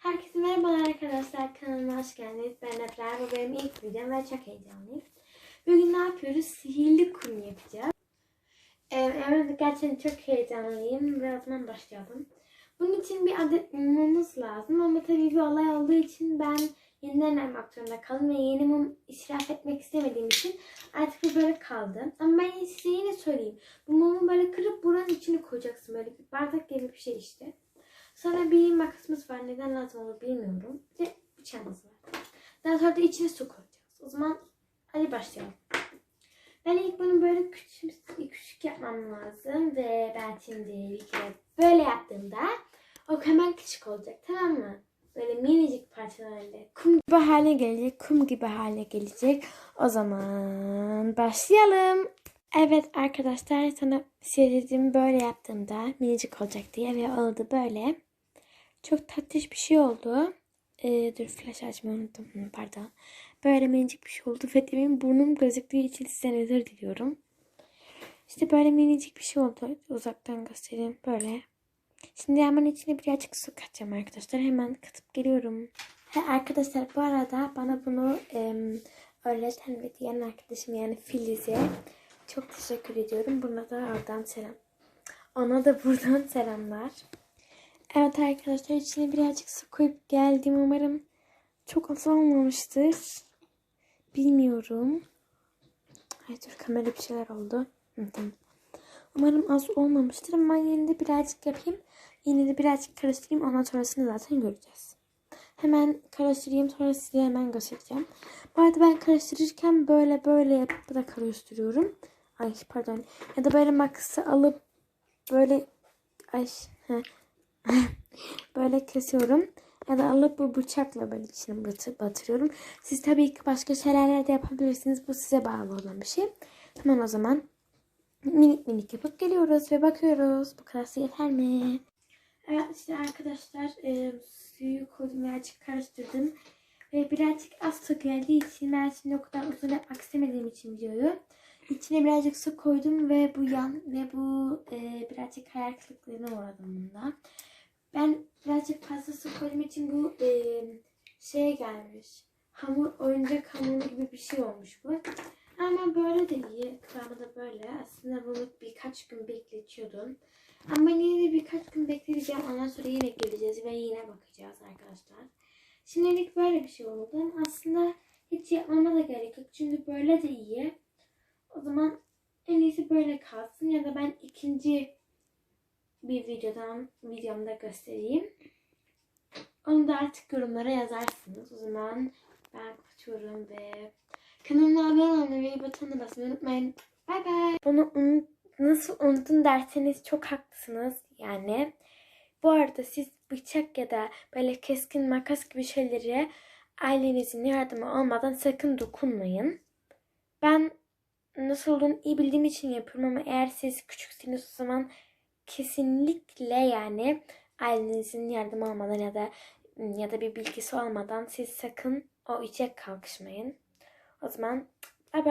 Herkese merhabalar arkadaşlar. Kanalıma hoş geldiniz. Ben Efra. Bu benim ilk videom ve çok heyecanlıyım. Bugün ne yapıyoruz? Sihirli kum yapacağız. Ee, evet gerçekten çok heyecanlıyım ve o başlayalım. Bunun için bir adet mumumuz lazım ama tabii bir olay olduğu için ben yeniden yapmak zorunda kaldım ve yeni mum israf etmek istemediğim için artık bu böyle kaldı. Ama ben size yine söyleyeyim. Bu mumu böyle kırıp buranın içine koyacaksın. Böyle bir bardak gibi bir şey işte. Sonra bir makasımız var. Neden lazım olur bilmiyorum. Ve bıçağımız var. Daha sonra da içine su koyacağız. O zaman hadi başlayalım. Ben ilk bunu böyle küçük, küçük yapmam lazım. Ve ben şimdi bir kere böyle yaptığımda o hemen küçük olacak. Tamam mı? Böyle minicik parçalarla kum gibi hale gelecek. Kum gibi hale gelecek. O zaman başlayalım. Evet arkadaşlar sana söylediğim böyle yaptığımda minicik olacak diye ve oldu böyle. Çok tatlış bir şey oldu. Ee, dur flash açmayı unuttum. Pardon. Böyle minicik bir şey oldu ve demin burnum gözüktüğü için sizden özür diliyorum. İşte böyle minicik bir şey oldu. Uzaktan göstereyim. Böyle. Şimdi hemen içine birazcık su katacağım arkadaşlar. Hemen katıp geliyorum. He, arkadaşlar bu arada bana bunu em, öğreten ve diyen arkadaşım yani Filiz'e çok teşekkür ediyorum. Buna da oradan selam. Ona da buradan selamlar. Evet arkadaşlar içine birazcık su koyup geldim. Umarım çok az olmamıştır. Bilmiyorum. Ay dur kamera bir şeyler oldu. Tamam. Umarım az olmamıştır ama yine de birazcık yapayım. Yine de birazcık karıştırayım. Ondan sonrasını zaten göreceğiz. Hemen karıştırayım. Sonra size hemen göstereceğim. Bu arada ben karıştırırken böyle böyle yapıp da karıştırıyorum. Ay pardon. Ya da böyle makası alıp böyle ay heh. böyle kesiyorum. Ya da alıp bu bıçakla böyle içine batı- batırıyorum. Siz tabii ki başka şeylerle de yapabilirsiniz. Bu size bağlı olan bir şey. Tamam o zaman minik minik yapıp geliyoruz ve bakıyoruz. Bu kadar yeter mi? Evet işte arkadaşlar e, suyu koydum birazcık karıştırdım. Ve birazcık az su geldiği için ben şimdi o kadar uzun yapmak istemediğim için videoyu. İçine birazcık su koydum ve bu yan ve bu e, birazcık hayal kırıklığına uğradım bunda. Ben birazcık fazla su koyduğum için bu e, şeye gelmiş. Hamur, oyuncak hamuru gibi bir şey olmuş bu. Ama böyle de iyi. Kıvamı da böyle. Aslında bunu birkaç gün bekletiyordum. Ama yine de birkaç gün bekleyeceğim. Ondan sonra yine geleceğiz ve yine bakacağız arkadaşlar. Şimdilik böyle bir şey oldu. Aslında hiç yapmama da gerek yok. Çünkü böyle de iyi. O zaman en iyisi böyle kalsın. Ya da ben ikinci bir videodan videomda göstereyim. Onu da artık yorumlara yazarsınız. O zaman ben kapatıyorum ve kanalıma abone olmayı ve butonuna basmayı unutmayın. Bay bay. Bunu nasıl unuttun derseniz çok haklısınız. Yani bu arada siz bıçak ya da böyle keskin makas gibi şeylere ailenizin yardımı olmadan sakın dokunmayın. Ben nasıl olduğunu iyi bildiğim için yapıyorum ama eğer siz küçükseniz o zaman kesinlikle yani ailenizin yardımı almadan ya da ya da bir bilgisi olmadan siz sakın o işe kalkışmayın. O zaman bay.